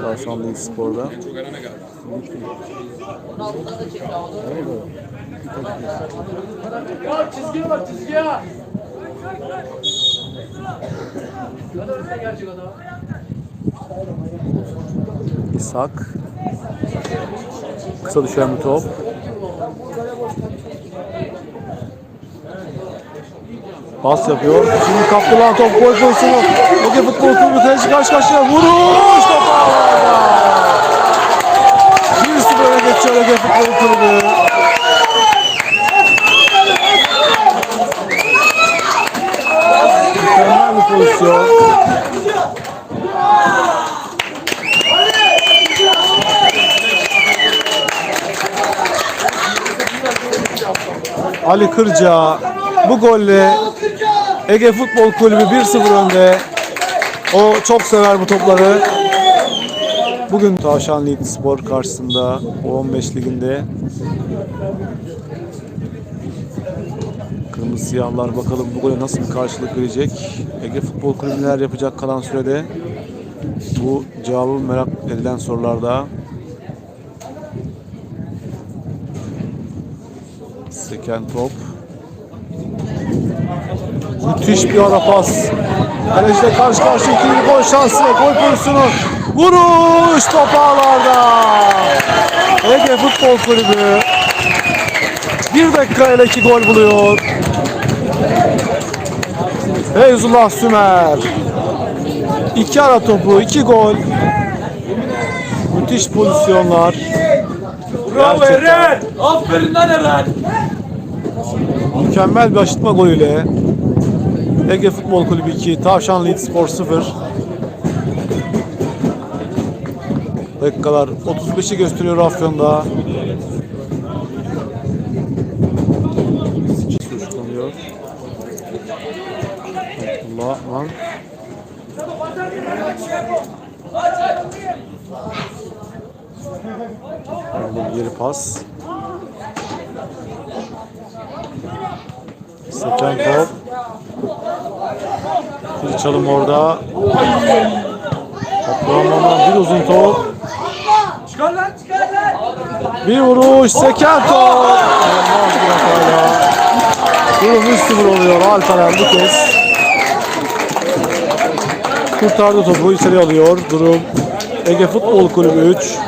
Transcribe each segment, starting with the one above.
Tavşanlı Spor'da. Ya çizgi var çizgi ya. Gerçek adam. İshak. Kısa düşen bir top. Pas yapıyor. Şimdi kaptırılan top gol pozisyonu. Ege Futbol Kulübü kaleci karşı karşıya. Vuruş top ağlarda. 1-0 öne geçiyor Ege Futbol Kulübü. Mükemmel bir pozisyon. Ali Kırca bu golle Ege Futbol Kulübü 1-0 önde. O çok sever bu topları. Bugün Tavşan Lead Spor karşısında U15 liginde Kırmızı siyahlar bakalım bu gole nasıl bir karşılık verecek. Ege Futbol Kulübü neler yapacak kalan sürede. Bu cevabı merak edilen sorularda. Seken top. Müthiş bir ara pas. Kaleciyle karşı karşıya ikili gol şansı. Gol pozisyonu. Vuruş top ağlarda. Ege Futbol Kulübü. Bir dakika ile iki gol buluyor. Feyzullah Sümer. İki ara topu, iki gol. Müthiş pozisyonlar. Bravo Gerçekten. Eren. Aferin lan Eren. Mükemmel bir aşıtma golüyle Ege Futbol Kulübü 2, Tavşan Lead Spor 0. Dakikalar 35'i gösteriyor Afyon'da. Suçlanıyor. Allah lan. Böyle bir geri pas. Seken top. Bir çalım orada. Abdurrahman'dan bir uzun top. Çıkar lan çıkar lan. Bir vuruş. Seken top. İnanılmaz bir hatayla. Durum 3-0 oluyor Alperen bu kez. Kurtardı topu içeri alıyor. Durum Ege Futbol Kulübü 3.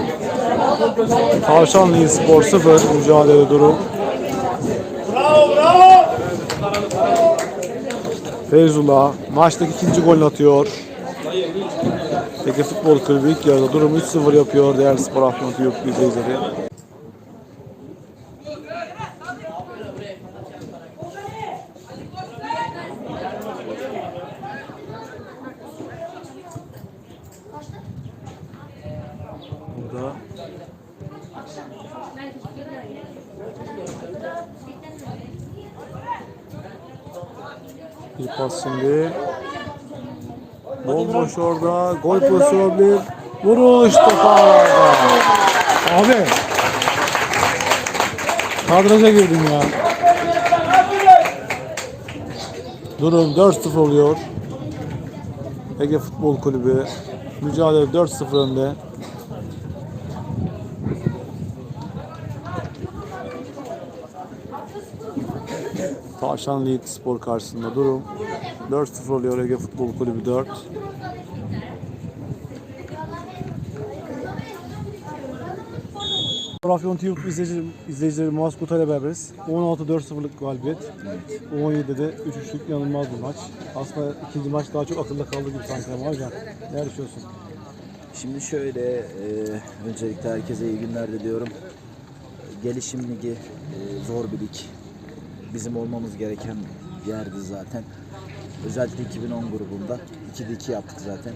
Tavşanlı Spor 0 mücadele durum. Bravo bravo. Feyzullah maçtaki ikinci golünü atıyor. Ege Futbol Kulübü ilk yarıda durumu 3-0 yapıyor değerli spor Afyon TV izleyicileri. Burada bir pas şimdi. Bomboş orada. Gol pozisyonu bir. Vuruş topa. Abi. Kadraja girdim ya. Durum 4-0 oluyor. Ege Futbol Kulübü mücadele 4-0 önde. Tavşan Lead Spor karşısında durum 4-0 oluyor Ege Futbol Kulübü 4. Afyon TV izleyici, izleyicileri Muaz Kutay'la beraberiz. 16-4-0'lık galibiyet. 17'de de 3-3'lük inanılmaz bir maç. Aslında ikinci maç daha çok akılda kaldı gibi sanki ama hocam. Ne düşünüyorsun? Şimdi şöyle, e, öncelikle herkese iyi günler diliyorum. Gelişim Ligi e, zor bir lig. Bizim olmamız gereken yerdi zaten. Özellikle 2010 grubunda 2'de 2 yaptık zaten.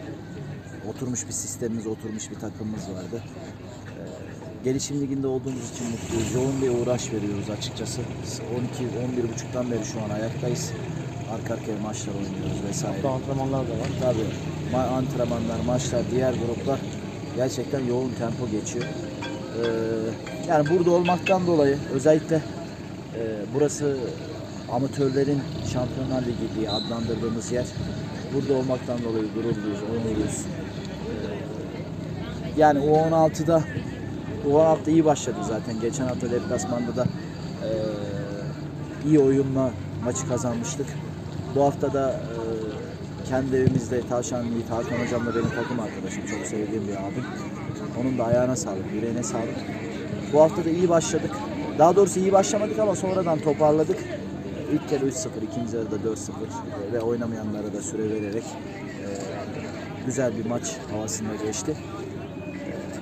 Oturmuş bir sistemimiz, oturmuş bir takımımız vardı. E, Gelişim Ligi'nde olduğumuz için mutluyuz. Yoğun bir uğraş veriyoruz açıkçası. 12-11.30'dan beri şu an ayaktayız. Arka arkaya maçlar oynuyoruz vesaire. Hatta antrenmanlar da var. Tabii ma- antrenmanlar, maçlar, diğer gruplar gerçekten yoğun tempo geçiyor. Ee, yani burada olmaktan dolayı özellikle e, burası amatörlerin Şampiyonlar Ligi diye adlandırdığımız yer. Burada olmaktan dolayı gururluyuz, onurluyuz. Ee, yani U16'da U16'da iyi başladı zaten. Geçen hafta deplasmanda da e, iyi oyunla maçı kazanmıştık. Bu hafta da e, kendi evimizde Tavşanlı Yiğit Hakan Hocam da benim takım arkadaşım. Çok sevdiğim bir abim. Onun da ayağına sağlık, yüreğine sağlık. Bu hafta da iyi başladık. Daha doğrusu iyi başlamadık ama sonradan toparladık. İlk kere 3-0, ikinci yarıda 4-0 ve oynamayanlara da süre vererek e, güzel bir maç havasında geçti.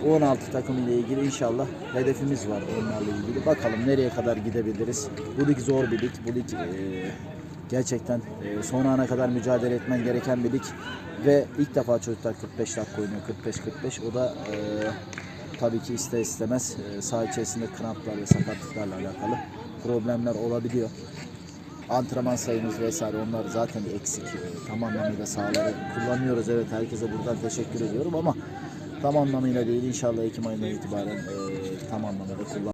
E, U16 takımı ile ilgili inşallah hedefimiz var onlarla ilgili. Bakalım nereye kadar gidebiliriz. Bu lig zor bir lig. Bu lig e, gerçekten e, son ana kadar mücadele etmen gereken bir lig. Ve ilk defa çocuklar 45 dakika oynuyor. 45-45. O da e, tabii ki ister istemez e, saha içerisinde kramplar ve sakatlıklarla alakalı problemler olabiliyor. Antrenman sayımız vesaire onlar zaten eksik. Tam anlamıyla sahaları kullanıyoruz. Evet herkese buradan teşekkür ediyorum ama tam anlamıyla değil. İnşallah Ekim ayından itibaren e, tam anlamıyla kullan